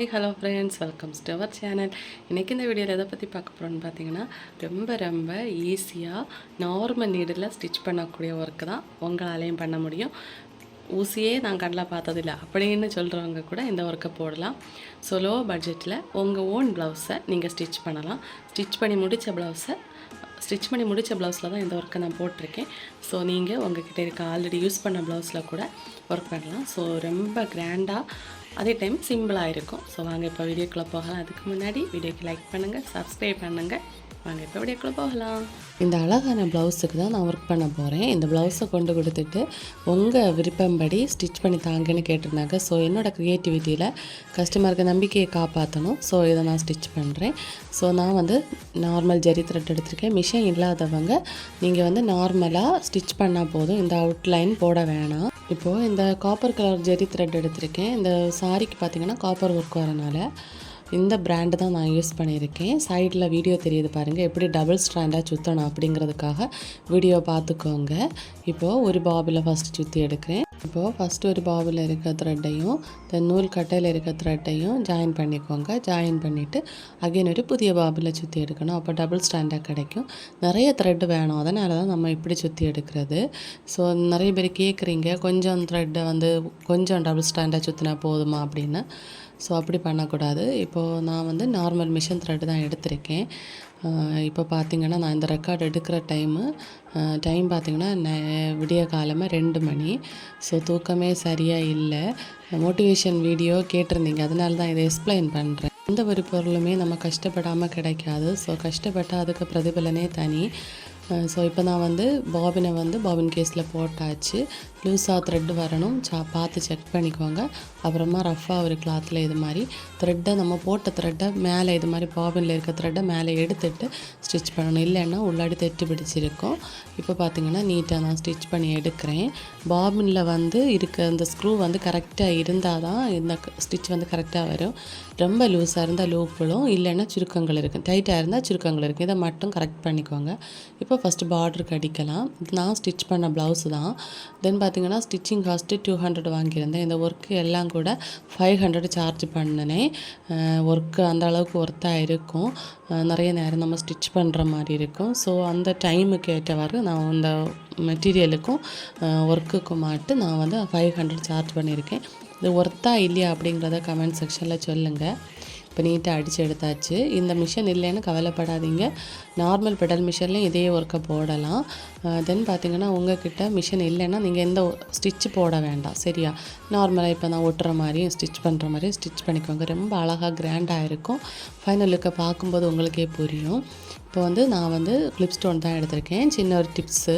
Hi hello friends welcome to our channel இன்றைக்கி இந்த வீடியோவில் எதை பற்றி பார்க்க போகிறோன்னு பார்த்தீங்கன்னா ரொம்ப ரொம்ப ஈஸியாக நார்மல் நீடில் ஸ்டிச் பண்ணக்கூடிய ஒர்க்கு தான் உங்களாலேயும் பண்ண முடியும். ஊசியே நான் கண்ணில் பார்த்ததில்ல. அப்படின்னு சொல்கிறவங்க கூட இந்த ஒர்க்கை போடலாம். ஸோ லோ பட்ஜெட்டில் உங்கள் ஓன் ப்ளவுஸை நீங்கள் ஸ்டிச் பண்ணலாம். ஸ்டிச் பண்ணி முடித்த ப்ளவுஸை ஸ்டிச் பண்ணி முடித்த ப்ளவுஸில் தான் இந்த ஒர்க்கை நான் போட்டிருக்கேன். ஸோ நீங்கள் உங்ககிட்ட இருக்க ஆல்ரெடி யூஸ் பண்ண ப்ளவுஸில் கூட ஒர்க் பண்ணலாம். ஸோ ரொம்ப கிராண்டாக அதே டைம் சிம்பிளாக இருக்கும். ஸோ வாங்க இப்போ வீடியோக்குள்ளே போகலாம். அதுக்கு முன்னாடி வீடியோக்கு லைக் பண்ணுங்கள் சப்ஸ்கிரைப் பண்ணுங்கள் வாங்க இப்போ வீடியோக்குள்ளே போகலாம். இந்த அழகான ப்ளவுஸுக்கு தான் நான் ஒர்க் பண்ண போகிறேன் இந்த ப்ளவுஸை கொண்டு கொடுத்துட்டு உங்கள் விருப்பம்படி ஸ்டிச் பண்ணி தாங்கன்னு கேட்டிருந்தாங்க. ஸோ என்னோடய க்ரியேட்டிவிட்டியில் கஸ்டமருக்கு நம்பிக்கையை காப்பாற்றணும் ஸோ இதை நான் ஸ்டிச் பண்ணுறேன் ஸோ நான் வந்து நார்மல் ஜரி த்ரெட் எடுத்திருக்கேன். மிஷின் இல்லாதவங்க நீங்கள் வந்து நார்மலாக ஸ்டிச் பண்ணால் போதும். இந்த அவுட்லைன் போட வேணாம். இப்போது இந்த காப்பர் கலர் ஜெரி த்ரெட் எடுத்திருக்கேன். இந்த சாரிக்கு பார்த்தீங்கன்னா காப்பர் ஒர்க் வரனால. இந்த பிராண்டு தான் நான் யூஸ் பண்ணியிருக்கேன். சைடில் வீடியோ தெரியுது பாருங்கள் எப்படி டபுள் ஸ்ட்ராண்டாக சுற்றணும் அப்படிங்கிறதுக்காக வீடியோ பார்த்துக்கோங்க. இப்போது ஒரு பாபில் ஃபஸ்ட்டு சுற்றி எடுக்கிறேன். இப்போது ஃபஸ்ட்டு ஒரு பாபில் இருக்க த்ரெட்டையும் இந்த நூல் கட்டையில் இருக்க த்ரெட்டையும் ஜாயின் பண்ணிக்கோங்க. ஜாயின் பண்ணிவிட்டு அகைன் ஒரு புதிய பாபில் சுற்றி எடுக்கணும். அப்போ டபுள் ஸ்டாண்டாக கிடைக்கும். நிறைய த்ரெட் வேணும். அதனால தான் நம்ம இப்படி சுற்றி எடுக்கிறது. ஸோ நிறைய பேர் கேட்குறீங்க கொஞ்சம் த்ரெட்டை வந்து கொஞ்சம் டபுள் ஸ்டாண்டாக சுற்றினா போதுமா அப்படின்னு. ஸோ அப்படி பண்ணக்கூடாது. இப்போது நான் வந்து நார்மல் மிஷின் த்ரெட்டு தான் எடுத்திருக்கேன். இப்போ பார்த்திங்கன்னா நான் இந்த ரெக்கார்டு எடுக்கிற டைமு டைம் பார்த்தீங்கன்னா விடிய காலமாக ரெண்டு மணி. ஸோ தூக்கமே சரியாக இல்லை. மோட்டிவேஷன் வீடியோ கேட்டிருந்தீங்க. அதனால தான் இதை எக்ஸ்பிளைன் பண்ணுறேன் எந்த ஒரு பொருளுமே நம்ம கஷ்டப்படாமல் கிடைக்காது. ஸோ கஷ்டப்பட்டால் அதுக்கு பிரதிபலனே தனி. ஸோ இப்போ நான் வந்து பாபினை வந்து பாபின் கேஸில் போட்டாச்சு. லூஸாக த்ரெட்டு வரணும். சா பார்த்து செக் பண்ணிக்கோங்க. அப்புறமா ரஃப்பாக ஒரு கிளாத்தில் இது மாதிரி த்ரெட்டை நம்ம போட்ட த்ரெட்டை மேலே இது மாதிரி பாபினில் இருக்க த்ரெட்டை மேலே எடுத்துட்டு ஸ்டிச் பண்ணணும். இல்லைன்னா உள்ளாடி தெட்டு பிடிச்சிருக்கும். இப்போ பார்த்தீங்கன்னா நீட்டாக நான் ஸ்டிச் பண்ணி எடுக்கிறேன். பாபினில் வந்து இருக்க அந்த ஸ்க்ரூ வந்து கரெக்டாக இருந்தால் தான் இந்த ஸ்டிச் வந்து கரெக்டாக வரும். ரொம்ப லூஸாக இருந்தால் லூப் விழும் இல்லைன்னா சுருக்கங்கள் இருக்கும். டைட்டாக இருந்தால் சுருக்கங்கள் இருக்கும். இதை மட்டும் கரெக்ட் பண்ணிக்கோங்க. இப்போ ஃபஸ்ட்டு பார்டருக்கு அடிக்கலாம். நான் ஸ்டிச் பண்ண ப்ளவுஸ் தான். தென் பார்த்தீங்கன்னா ஸ்டிச்சிங் காஸ்ட்டு டூ ஹண்ட்ரட் வாங்கியிருந்தேன். இந்த ஒர்க்கு எல்லாம் கூட ஃபைவ் ஹண்ட்ரட் சார்ஜ் பண்ணினேன். ஒர்க்கு அந்த அளவுக்கு ஒர்த்தாக இருக்கும். நிறைய நேரம் நம்ம ஸ்டிச் பண்ணுற மாதிரி இருக்கும். ஸோ அந்த டைமுக்கு ஏற்றவாறு நான் அந்த மெட்டீரியலுக்கும் ஒர்க்குக்கும் மாட்டு நான் வந்து ஃபைவ் ஹண்ட்ரட் சார்ஜ் பண்ணியிருக்கேன். இது ஒர்த்தா இல்லையா அப்படிங்கிறத கமெண்ட் செக்ஷனில் சொல்லுங்கள் இப்போ நீட்டாக அடித்து எடுத்தாச்சு. இந்த மிஷின் இல்லைன்னு கவலைப்படாதீங்க. நார்மல் பெடல் மிஷின்லேயும் இதே ஒர்க்கை போடலாம். தென் பார்த்தீங்கன்னா உங்ககிட்ட மிஷின் இல்லைன்னா நீங்கள் எந்த ஸ்டிச் போட வேண்டாம். சரியா? நார்மலாக இப்போ நான் ஒட்டுற மாதிரியும் ஸ்டிச் பண்ணுற மாதிரியும் ஸ்டிச் பண்ணிக்கோங்க. ரொம்ப அழகாக கிராண்டாக இருக்கும். ஃபைனல் லுக்கை பார்க்கும்போது உங்களுக்கே புரியும். இப்போ வந்து நான் வந்து கிளிப் ஸ்டோன் தான் எடுத்திருக்கேன். சின்ன ஒரு டிப்ஸு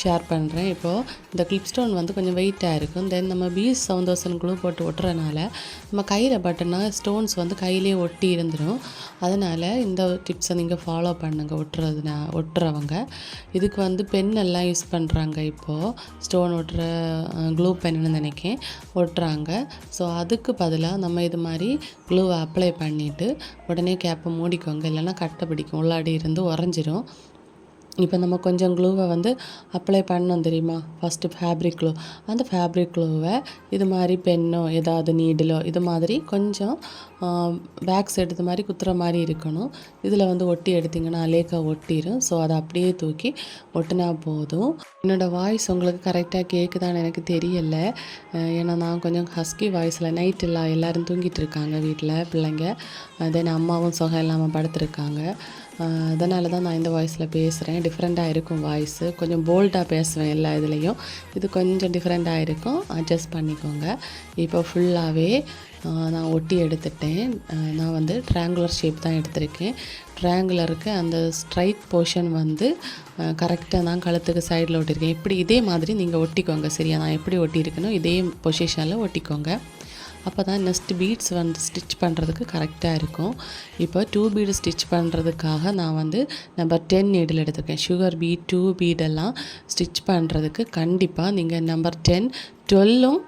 ஷேர் பண்ணுறேன் இப்போது இந்த கிளிப் ஸ்டோன் வந்து கொஞ்சம் வெயிட்டாக இருக்கும். தென் நம்ம பீஸ் சவுந்தோசன் குழு போட்டு ஒட்டுறதுனால நம்ம கையில் பட்டனா ஸ்டோன்ஸ் வந்து கையிலே ஒட்டி இருந்துடும் அதனால் இந்த டிப்ஸை நீங்கள் ஃபாலோ பண்ணுங்கள் ஒட்டுறதுனா ஒட்டுறவங்க. இதுக்கு வந்து பென் எல்லாம் யூஸ் பண்ணுறாங்க இப்போது ஸ்டோன் ஒட்டுற க்ளூ பென்னு நினைக்கேன். ஒட்டுறாங்க. ஸோ அதுக்கு பதிலாக நம்ம இது மாதிரி க்ளூவை அப்ளை பண்ணிவிட்டு உடனே கேப்பை மூடிக்கோங்க. இல்லைன்னா கட்டை பிடிக்கும். உள்ளாடி இருந்து உறைஞ்சிரும். இப்போ நம்ம கொஞ்சம் க்ளூவை வந்து அப்ளை பண்ணோம் தெரியுமா? First fabric glue. அந்த ஃபேப்ரிக் க்ளூவை இது மாதிரி பென்னோ ஏதாவது நீடிலோ இது மாதிரி கொஞ்சம் பேக் எடுத்த மாதிரி குத்துற மாதிரி இருக்கணும். இதில் வந்து ஒட்டி எடுத்திங்கன்னா அலேக்கா ஒட்டிடும் ஸோ அதை அப்படியே தூக்கி ஒட்டினா போதும். என்னோடய வாய்ஸ் உங்களுக்கு கரெக்டாக கேட்குதான்னு எனக்கு தெரியல. ஏன்னா நான் கொஞ்சம் ஹஸ்கி வாய்ஸில் நைட் எல்லோரும் தூங்கிட்டு இருக்காங்க வீட்டில். பிள்ளைங்க தென் அம்மாவும் சுகம் இல்லாமல் படுத்துருக்காங்க. அதனால தான் நான் இந்த வாய்ஸில் பேசுகிறேன் டிஃப்ரெண்ட்டாக இருக்கும் வாய்ஸு கொஞ்சம் போல்டாக பேசுவேன் எல்லா இதுலேயும். இது கொஞ்சம் டிஃப்ரெண்ட்டாக இருக்கும். அட்ஜஸ்ட் பண்ணிக்கோங்க. இப்போ ஃபுல்லாகவே நான் ஒட்டி எடுத்துட்டேன். நான் வந்து ட்ரையாங்குலர் ஷேப் தான் எடுத்திருக்கேன். ட்ரையாங்குலருக்கு அந்த ஸ்ட்ரைட் போர்ஷன் வந்து கரெக்டாக தான் கழுத்துக்கு சைடில் ஒட்டியிருக்கேன். இப்படி இதே மாதிரி நீங்கள் ஒட்டிக்கோங்க. சரியா? நான் எப்படி ஒட்டியிருக்கணும் இதே பொசிஷனில் ஒட்டிக்கோங்க. அப்போ தான் நெக்ஸ்ட் பீட்ஸ் வந்து ஸ்டிச் பண்ணுறதுக்கு கரெக்டாக இருக்கும். இப்போ டூ பீடு ஸ்டிச் பண்ணுறதுக்காக நான் வந்து நம்பர் டென் நீடில் எடுத்திருக்கேன். சுகர் பீட் டூ பீடெல்லாம் ஸ்டிச் பண்ணுறதுக்கு கண்டிப்பாக நீங்கள் நம்பர் டென் டுவெல்லும்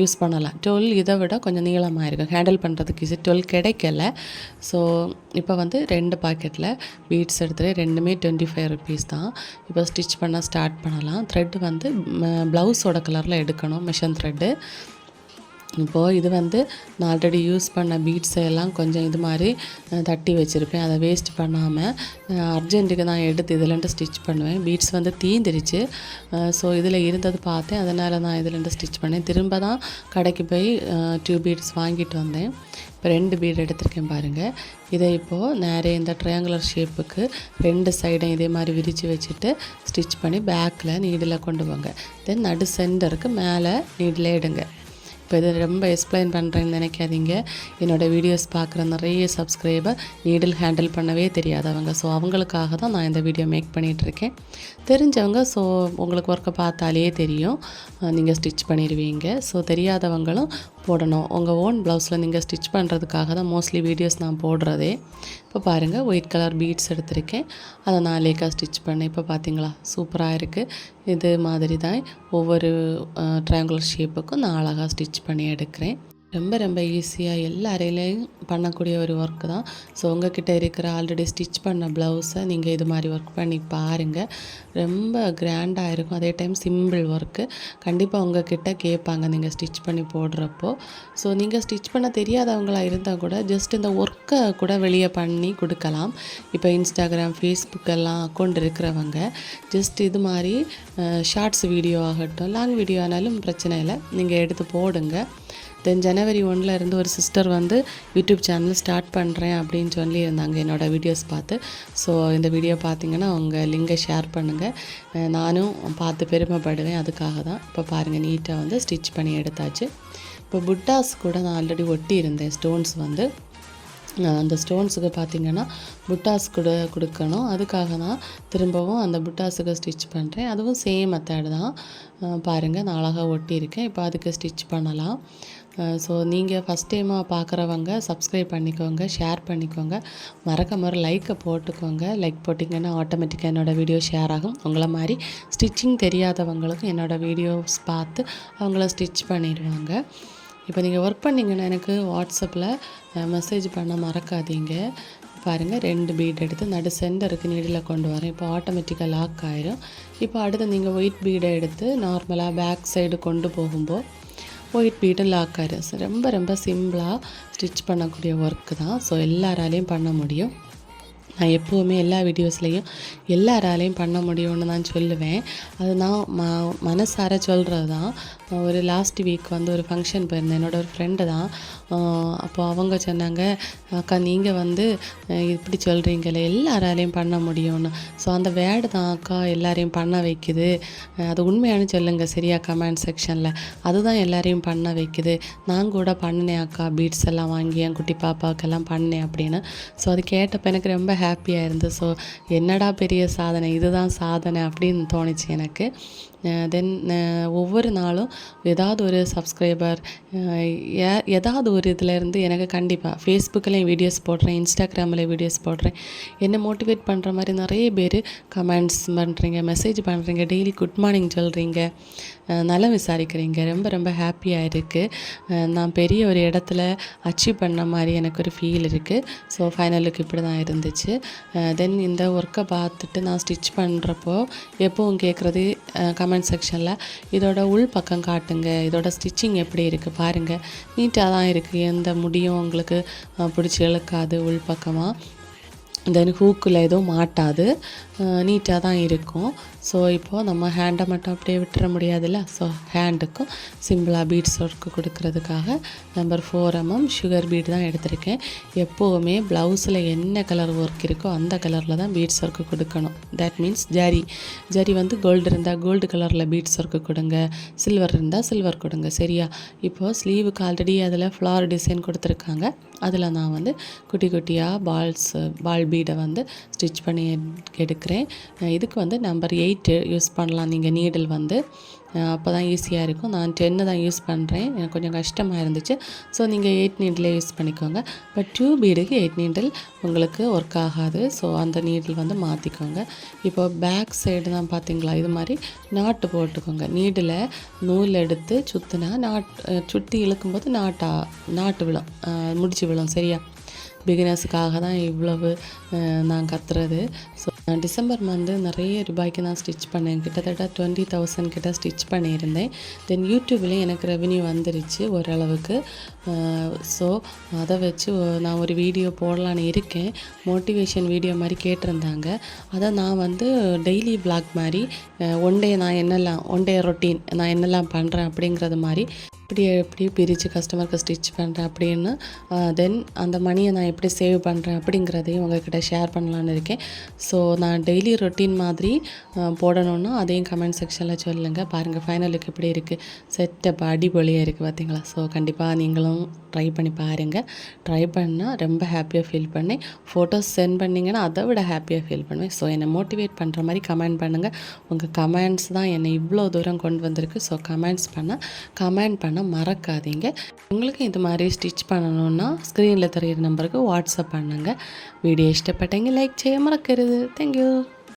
யூஸ் பண்ணலாம். டுவெல் இதை விட கொஞ்சம் நீளமாக இருக்கும். ஹேண்டில் பண்ணுறதுக்கு ஈஸி டுவெல் கிடைக்கல. ஸோ இப்போ வந்து ரெண்டு பாக்கெட்டில் பீட்ஸ் எடுத்துகிட்டு ரெண்டுமே டுவெண்ட்டி ஃபைவ் ருபீஸ் தான். இப்போ ஸ்டிச் பண்ண ஸ்டார்ட் பண்ணலாம். த்ரெட் வந்து ப்ளவுஸோட கலரில் எடுக்கணும். மிஷன் த்ரெட்டு இப்போது இது வந்து நான் ஆல்ரெடி யூஸ் பண்ண பீட்ஸை எல்லாம் கொஞ்சம் இது மாதிரி தட்டி வச்சுருப்பேன். அதை வேஸ்ட் பண்ணாமல் அர்ஜென்ட்டுக்கு நான் எடுத்து இதுலேருந்து ஸ்டிச் பண்ணுவேன். பீட்ஸ் வந்து தீந்துருச்சு. ஸோ இதில் இருந்தது பார்த்தேன். அதனால் நான் இதுலேருந்து ஸ்டிச் பண்ணேன். திரும்ப தான் கடைக்கு போய் டியூப் பீட்ஸ் வாங்கிட்டு வந்தேன். இப்போ ரெண்டு பீட் எடுத்திருக்கேன் பாருங்கள் இதை இப்போது நிறைய இந்த ட்ரையாங்குலர் ஷேப்புக்கு ரெண்டு சைடும் இதே மாதிரி விரித்து வச்சுட்டு ஸ்டிச் பண்ணி பேக்கில் நீடில் கொண்டு போங்க. தென் நடு சென்டருக்கு மேலே நீடில் எடுங்க. இப்போ இது ரொம்ப எக்ஸ்பிளைன் பண்ணுறேன்னு நினைக்காதீங்க. என்னோடய வீடியோஸ் பார்க்குற நிறைய சப்ஸ்கிரைபர் நீடில் ஹேண்டில் பண்ணவே தெரியாதவங்க. ஸோ அவங்களுக்காக தான் நான் இந்த வீடியோ மேக் பண்ணிகிட்ருக்கேன் தெரிஞ்சவங்க ஸோ உங்களுக்கு ஒர்க்கை பார்த்தாலே தெரியும். நீங்கள் ஸ்டிச் பண்ணிடுவீங்க. ஸோ தெரியாதவங்களும் போடணும். உங்கள் ஓன் ப்ளவுஸில் நீங்கள் ஸ்டிச் பண்ணுறதுக்காக தான் மோஸ்ட்லி வீடியோஸ் நான் போடுறதே. இப்போ பாருங்கள் ஒயிட் கலர் பீட்ஸ் எடுத்திருக்கேன். அதை நான் லேக்காக ஸ்டிச் பண்ணேன். இப்போ பார்த்தீங்களா சூப்பராக இருக்குது இது மாதிரி தான் ஒவ்வொரு ட்ரையாங்குலர் ஷேப்புக்கும் நான் அழகாக ஸ்டிச் பண்ணி எடுக்கிறேன். ரொம்ப ரொம்ப ஈஸியாக எல்லா அறையிலையும் பண்ணக்கூடிய ஒரு ஒர்க் தான். ஸோ உங்ககிட்ட இருக்கிற ஆல்ரெடி ஸ்டிச் பண்ண ப்ளவுஸை நீங்கள் இது மாதிரி ஒர்க் பண்ணி பாருங்கள் ரொம்ப கிராண்டாக இருக்கும். அதே டைம் சிம்பிள் ஒர்க்கு கண்டிப்பாக உங்ககிட்ட கேட்பாங்க நீங்கள் ஸ்டிச் பண்ணி போடுறப்போ. ஸோ நீங்கள் ஸ்டிச் பண்ண தெரியாதவங்களா இருந்தால் கூட ஜஸ்ட் இந்த ஒர்க்கை கூட வெளியே பண்ணி கொடுக்கலாம். இப்போ இன்ஸ்டாகிராம் ஃபேஸ்புக்கெல்லாம் அக்கௌண்ட் இருக்கிறவங்க ஜஸ்ட் இது மாதிரி ஷார்ட்ஸ் வீடியோ ஆகட்டும் லாங் வீடியோ ஆனாலும் பிரச்சனை இல்லை. நீங்கள் எடுத்து போடுங்க. தென் ஜனவரி ஒன்றில் இருந்து ஒரு சிஸ்டர் வந்து யூடியூப் சேனல் ஸ்டார்ட் பண்ணுறேன் அப்படின்னு சொல்லி இருந்தாங்க என்னோடய வீடியோஸ் பார்த்து. ஸோ இந்த வீடியோ பார்த்தீங்கன்னா உங்கள் லிங்கை ஷேர் பண்ணுங்கள் நானும் பார்த்து பெருமைப்படுவேன். அதுக்காக தான் இப்போ பாருங்கள் நீட்டாக வந்து ஸ்டிச் பண்ணி எடுத்தாச்சு. இப்போ புட்டாஸ் கூட நான் ஆல்ரெடி ஒட்டி இருந்தேன் ஸ்டோன்ஸ் வந்து. அந்த ஸ்டோன்ஸுக்கு பார்த்தீங்கன்னா புட்டாஸ் கூட கொடுக்கணும். அதுக்காக தான் திரும்பவும் அந்த புட்டாஸுக்கு ஸ்டிச் பண்ணுறேன் அதுவும் சேம் மெத்தேடு தான். பாருங்கள் நான் அழகாக ஒட்டியிருக்கேன். இப்போ அதுக்கு ஸ்டிச் பண்ணலாம். ஸோ நீங்கள் ஃபஸ்ட் டைமாக பார்க்குறவங்க சப்ஸ்கிரைப் பண்ணிக்கோங்க ஷேர் பண்ணிக்கோங்க. மறக்காம ஒரு லைக்கை போட்டுக்கோங்க. லைக் போட்டிங்கன்னா ஆட்டோமேட்டிக்காக என்னோடய வீடியோ ஷேர் ஆகும். உங்களை மாதிரி ஸ்டிச்சிங் தெரியாதவங்களுக்கும் என்னோடய வீடியோஸ் பார்த்து அவங்கள ஸ்டிச் பண்ணிடுவாங்க. இப்போ நீங்கள் ஒர்க் பண்ணிங்கன்னா எனக்கு வாட்ஸ்அப்பில் மெசேஜ் பண்ண மறக்காதீங்க. பாருங்கள் ரெண்டு பீட் எடுத்து நடு சென்டருக்கு நீடில் கொண்டு வரேன். இப்போ ஆட்டோமேட்டிக்காக லாக் ஆயிரும். இப்போ அடுத்து நீங்கள் ஒயிட் பீடை எடுத்து நார்மலாக பேக் சைடு கொண்டு போகும்போது ஒயிட் பீடும் லாக்கர் ரொம்ப ரொம்ப சிம்பிளாக ஸ்டிச் பண்ணக்கூடிய ஒர்க்கு தான். ஸோ எல்லாராலையும் பண்ண முடியும். நான் எப்போவுமே எல்லா வீடியோஸ்லேயும் எல்லாராலையும் பண்ண முடியும்னு தான் சொல்லுவேன். அது நான் ம மனசார சொல்கிறது தான் ஒரு லாஸ்ட் வீக் வந்து ஒரு ஃபங்க்ஷன் போயிருந்தேன். என்னோட ஒரு ஃப்ரெண்டு தான். அப்போது அவங்க சொன்னாங்க அக்கா நீங்கள் வந்து இப்படி சொல்கிறீங்களே எல்லாராலையும் பண்ண முடியும்னு. ஸோ அந்த வேர்டு தான் அக்கா எல்லாரையும் பண்ண வைக்குது. அது உண்மையானு சொல்லுங்கள் சரியா கமெண்ட் செக்ஷனில் அதுதான் எல்லாரையும் பண்ண வைக்குது. நான் கூட பண்ணினேன் அக்கா பீட்ஸ் எல்லாம் வாங்கி என் குட்டி பாப்பாவுக்கெல்லாம் பண்ணேன் அப்படின்னு. ஸோ அது கேட்டப்போ எனக்கு ரொம்ப ஹாப்பியாக இருந்து ஸோ என்னடா பெரிய சாதனை இதுதான் சாதனை அப்படின்னு தோணுச்சு எனக்கு. தென் ஒவ்வொரு நாளும் ஏதாவது ஒரு சப்ஸ்கிரைபர் ஏதாவது ஒரு இதுலேருந்து எனக்கு கண்டிப்பாக ஃபேஸ்புக்கிலையும் வீடியோஸ் போடுறேன் இன்ஸ்டாகிராமில் வீடியோஸ் போடுறேன். என்னை மோட்டிவேட் பண்ணுற மாதிரி நிறைய பேர் கமெண்ட்ஸ் பண்ணுறீங்க மெசேஜ் பண்ணுறீங்க டெய்லி குட் மார்னிங் சொல்கிறீங்க நலம் விசாரிக்கிறீங்க. ரொம்ப ரொம்ப ஹாப்பியாக இருக்குது நான் பெரிய ஒரு இடத்துல அச்சீவ் பண்ண மாதிரி எனக்கு ஒரு ஃபீல் இருக்குது ஸோ ஃபைனலுக்கு இப்படி தான் இருந்துச்சு. தென் இந்த ஒர்க்கை பார்த்துட்டு நான் ஸ்டிச் பண்ணுறப்போ எப்பவும் கேட்குறது கமெண்ட் செக்ஷனில் இதோட உள் பக்கம் காட்டுங்க. இதோட ஸ்டிச்சிங் எப்படி இருக்குது பாருங்கள் நீட்டாக தான் இருக்குது எந்த முடியும் உங்களுக்கு பிடிச்சி இழுக்காது உள் பக்கமாக தென் ஹூக்கில் எதுவும் மாட்டாது. நீட்டாக தான் இருக்கும். ஸோ இப்போது நம்ம ஹேண்டை மட்டும் அப்படியே விட்டுற முடியாதுல்ல? ஸோ ஹேண்டுக்கும் சிம்பிளாக பீட்ஸ் ஒர்க்கு கொடுக்கறதுக்காக number four MM sugar bead தான் எடுத்திருக்கேன். எப்போவுமே ப்ளவுஸில் என்ன கலர் ஒர்க் இருக்கோ அந்த கலரில் தான் பீட்ஸ் ஒர்க்கு கொடுக்கணும். தட் மீன்ஸ் ஜரி ஜரி வந்து கோல்டு இருந்தால் கோல்டு கலரில் பீட்ஸ் ஒர்க்கு கொடுங்க. சில்வர் இருந்தால் சில்வர் கொடுங்க. சரியா? இப்போது ஸ்லீவுக்கு ஆல்ரெடி அதில் ஃப்ளார் டிசைன் கொடுத்துருக்காங்க. அதில் நான் வந்து குட்டி குட்டியாக பால்ஸ் பால் பீடை வந்து ஸ்டிச் பண்ணி எடுக்கிறேன். இதுக்கு வந்து நம்பர் எயிட்டு யூஸ் பண்ணலாம். நீங்கள் நீடில் வந்து. அப்போ தான் ஈஸியாக இருக்கும். நான் டென்னு தான் யூஸ் பண்ணுறேன் எனக்கு கொஞ்சம் கஷ்டமாக இருந்துச்சு. ஸோ நீங்கள் எயிட் நீடிலே யூஸ் பண்ணிக்கோங்க. பட் டூ பீடுக்கு எயிட் நீடில் உங்களுக்கு ஒர்க் ஆகாது. ஸோ அந்த நீடில் வந்து மாற்றிக்கோங்க இப்போ பேக் சைடு தான் பார்த்தீங்களா இது மாதிரி நாட்டு போட்டுக்கோங்க. நீடில் நூல் எடுத்து சுற்றுனா நாட் சுட்டி சுற்றி இழுக்கும்போது நாட்டா நாட்டு விழும். முடிச்சு விழும். சரியா? பிகினர்ஸுக்காக தான் இவ்வளவு நான் கத்துறது. ஸோ நான் டிசம்பர் மந்த் நிறைய ரூபாய்க்கு நான் ஸ்டிச் பண்ணேன். கிட்டத்தட்ட டுவெண்ட்டி தௌசண்ட் கிட்ட ஸ்டிச் பண்ணியிருந்தேன். தென் யூடியூப்லேயும் எனக்கு ரெவன்யூ வந்துருச்சு ஓரளவுக்கு. ஸோ அதை வச்சு நான் ஒரு வீடியோ போடலான்னு இருக்கேன். மோட்டிவேஷன் வீடியோ மாதிரி கேட்டிருந்தாங்க. அதை நான் வந்து டெய்லி vlog மாதிரி ஒன் டே நான் என்னெல்லாம் ஒன் டே ரொட்டீன் நான் என்னெல்லாம் பண்ணுறேன் அப்படிங்கிறது மாதிரி இப்படி எப்படி பிரித்து கஸ்டமருக்கு ஸ்டிச் பண்ணுறேன் அப்படின்னு தென் அந்த மணியை நான் எப்படி சேவ் பண்ணுறேன் அப்படிங்கிறதையும் உங்ககிட்ட ஷேர் பண்ணலான்னு இருக்கேன். ஸோ நான் டெய்லி ரொட்டீன் மாதிரி போடணுன்னா அதையும் கமெண்ட் செக்ஷனில் சொல்லுங்கள் பாருங்கள் ஃபைனலுக்கு எப்படி இருக்குது செட்டப் அடிபொலியாக இருக்குது பார்த்தீங்களா ஸோ கண்டிப்பாக நீங்களும் ட்ரை பண்ணி பாருங்கள் ட்ரை பண்ணால் ரொம்ப ஹாப்பியாக ஃபீல் பண்ணேன். ஃபோட்டோஸ் சென்ட் பண்ணிங்கன்னா அதை விட ஹாப்பியாக ஃபீல் பண்ணுவேன். ஸோ என்னை மோட்டிவேட் பண்ணுற மாதிரி கமெண்ட் பண்ணுங்கள் உங்கள் கமெண்ட்ஸ் தான் என்னை இவ்வளோ தூரம் கொண்டு வந்திருக்கு. ஸோ கமெண்ட்ஸ் பண்ணால் கமெண்ட் பண்ண பண்ண மறக்காதீங்க உங்களுக்கு இது மாதிரி స్టిచ్ பண்ணணும்னா స్క్రీన్లో తిరిగిన నెంబర్కి వాట్సాప్ பண்ணுங்கள் వీడియో ఇష్టపట్టంగి లైక్ చేయ మరక్కరదు థ్యాంక్ యూ